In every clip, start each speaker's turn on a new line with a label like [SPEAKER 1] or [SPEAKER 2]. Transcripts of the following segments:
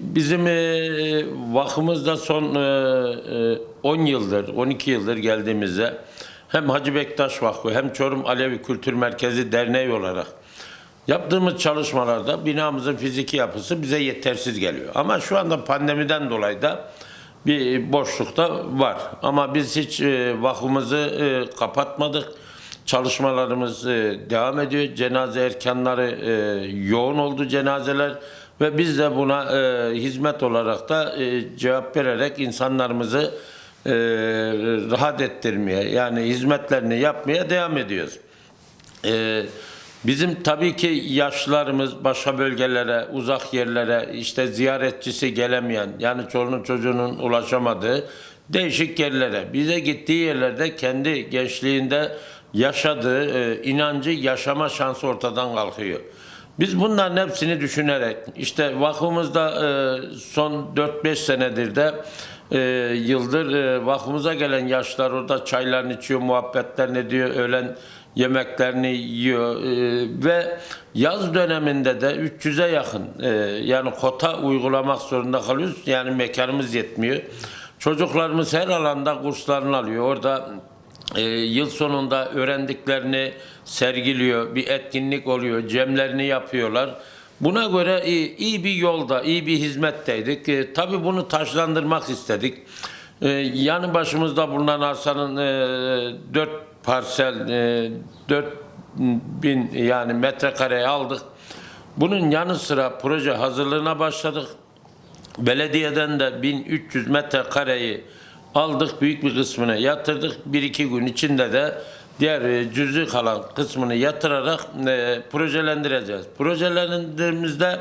[SPEAKER 1] Bizim e, vakfımızda son e, e, 10 yıldır, 12 yıldır geldiğimizde hem Hacı Bektaş Vakfı hem Çorum Alevi Kültür Merkezi Derneği olarak yaptığımız çalışmalarda binamızın fiziki yapısı bize yetersiz geliyor. Ama şu anda pandemiden dolayı da bir boşlukta var. Ama biz hiç e, vakfımızı e, kapatmadık. Çalışmalarımız e, devam ediyor. Cenaze erkanları e, yoğun oldu cenazeler ve biz de buna e, hizmet olarak da e, cevap vererek insanlarımızı e, rahat ettirmeye yani hizmetlerini yapmaya devam ediyoruz. Ee, bizim tabii ki yaşlılarımız başka bölgelere, uzak yerlere, işte ziyaretçisi gelemeyen, yani çoluğunun çocuğunun ulaşamadığı değişik yerlere, bize gittiği yerlerde kendi gençliğinde yaşadığı e, inancı yaşama şansı ortadan kalkıyor. Biz bunların hepsini düşünerek, işte vakfımızda e, son 4-5 senedir de e, yıldır e, vakfımıza gelen yaşlar orada çaylarını içiyor, muhabbetlerini ediyor, öğlen yemeklerini yiyor e, ve yaz döneminde de 300'e yakın e, yani kota uygulamak zorunda kalıyoruz. Yani mekanımız yetmiyor. Çocuklarımız her alanda kurslarını alıyor. Orada e, yıl sonunda öğrendiklerini sergiliyor. Bir etkinlik oluyor. Cemlerini yapıyorlar. Buna göre iyi, iyi bir yolda, iyi bir hizmetteydik. E, tabii bunu taşlandırmak istedik. E, yanı başımızda bulunan arsanın e, 4 parsel, e, 4 bin yani metrekareye aldık. Bunun yanı sıra proje hazırlığına başladık. Belediyeden de 1300 metrekareyi aldık, büyük bir kısmını yatırdık. Bir iki gün içinde de diğer e, cüzü kalan kısmını yatırarak e, projelendireceğiz. Projelendirdiğimizde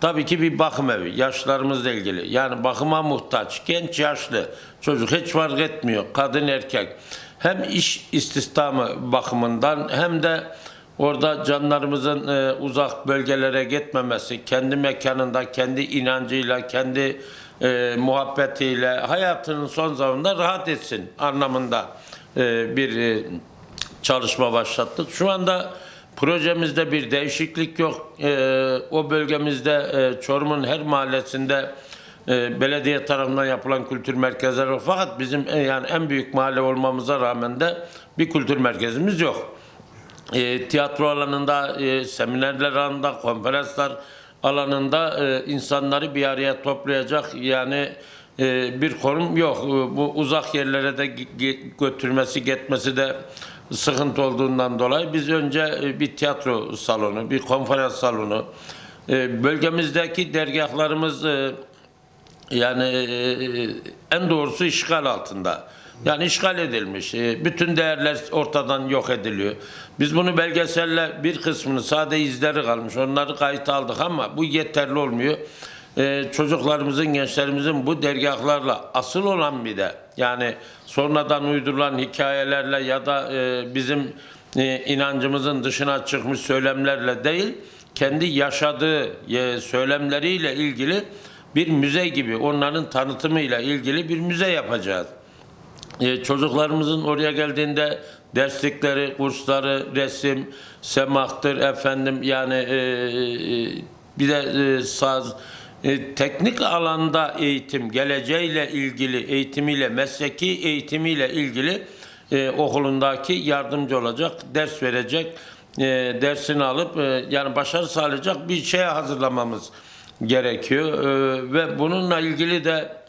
[SPEAKER 1] tabii ki bir bakım evi, yaşlarımızla ilgili. Yani bakıma muhtaç, genç yaşlı, çocuk hiç fark etmiyor, kadın erkek. Hem iş istihdamı bakımından hem de Orada canlarımızın e, uzak bölgelere gitmemesi, kendi mekanında, kendi inancıyla, kendi e, muhabbetiyle hayatının son zamanında rahat etsin anlamında e, bir e, çalışma başlattık. Şu anda projemizde bir değişiklik yok. E, o bölgemizde e, Çorum'un her mahallesinde e, belediye tarafından yapılan kültür merkezleri var. Fakat bizim e, yani en büyük mahalle olmamıza rağmen de bir kültür merkezimiz yok e, tiyatro alanında, e, seminerler alanında, konferanslar alanında e, insanları bir araya toplayacak yani e, bir konum yok. E, bu uzak yerlere de götürmesi, gitmesi de sıkıntı olduğundan dolayı biz önce bir tiyatro salonu, bir konferans salonu, bölgemizdeki dergahlarımız yani en doğrusu işgal altında. Yani işgal edilmiş. E, Bütün değerler ortadan yok ediliyor. Biz bunu belgeselle bir kısmını sade izleri kalmış. Onları kayıt aldık ama bu yeterli olmuyor. E, Çocuklarımızın, gençlerimizin bu dergahlarla asıl olan bir de yani sonradan uydurulan hikayelerle ya da e, bizim inancımızın dışına çıkmış söylemlerle değil, kendi yaşadığı söylemleriyle ilgili bir müze gibi onların tanıtımıyla ilgili bir müze yapacağız. Ee, çocuklarımızın oraya geldiğinde derslikleri, kursları, resim, semahtır efendim yani e, e, bir de e, saz, e, teknik alanda eğitim, geleceğiyle ilgili eğitimiyle, mesleki eğitimiyle ilgili e, okulundaki yardımcı olacak, ders verecek, e, dersini alıp e, yani başarı sağlayacak bir şeye hazırlamamız gerekiyor. E, ve bununla ilgili de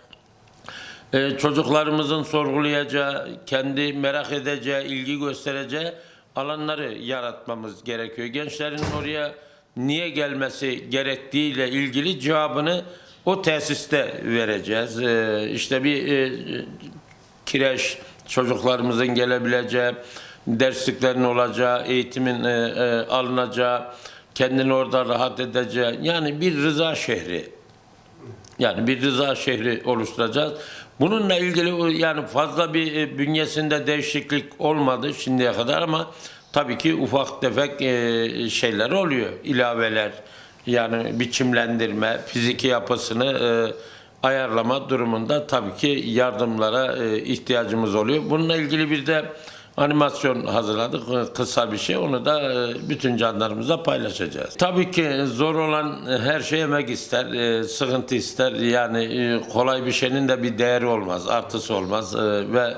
[SPEAKER 1] ee, çocuklarımızın sorgulayacağı, kendi merak edeceği, ilgi göstereceği alanları yaratmamız gerekiyor. Gençlerin oraya niye gelmesi gerektiğiyle ilgili cevabını o tesiste vereceğiz. Ee, işte bir e, kireç çocuklarımızın gelebileceği, dersliklerin olacağı, eğitimin e, e, alınacağı, kendini orada rahat edeceği yani bir rıza şehri yani bir rıza şehri oluşturacağız. Bununla ilgili yani fazla bir e, bünyesinde değişiklik olmadı şimdiye kadar ama tabii ki ufak tefek e, şeyler oluyor. ilaveler yani biçimlendirme, fiziki yapısını e, ayarlama durumunda tabii ki yardımlara ihtiyacımız oluyor. Bununla ilgili bir de animasyon hazırladık. e, Kısa bir şey. Onu da e, bütün canlarımızla paylaşacağız. Tabii ki zor olan e, her şey emek ister, sıkıntı ister. Yani kolay bir şeyin de bir değeri olmaz, artısı olmaz. Ve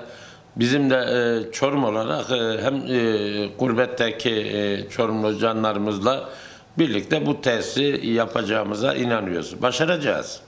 [SPEAKER 1] bizim de e, Çorum olarak hem e, gurbetteki Çorumlu canlarımızla birlikte bu tesisi yapacağımıza inanıyoruz. Başaracağız.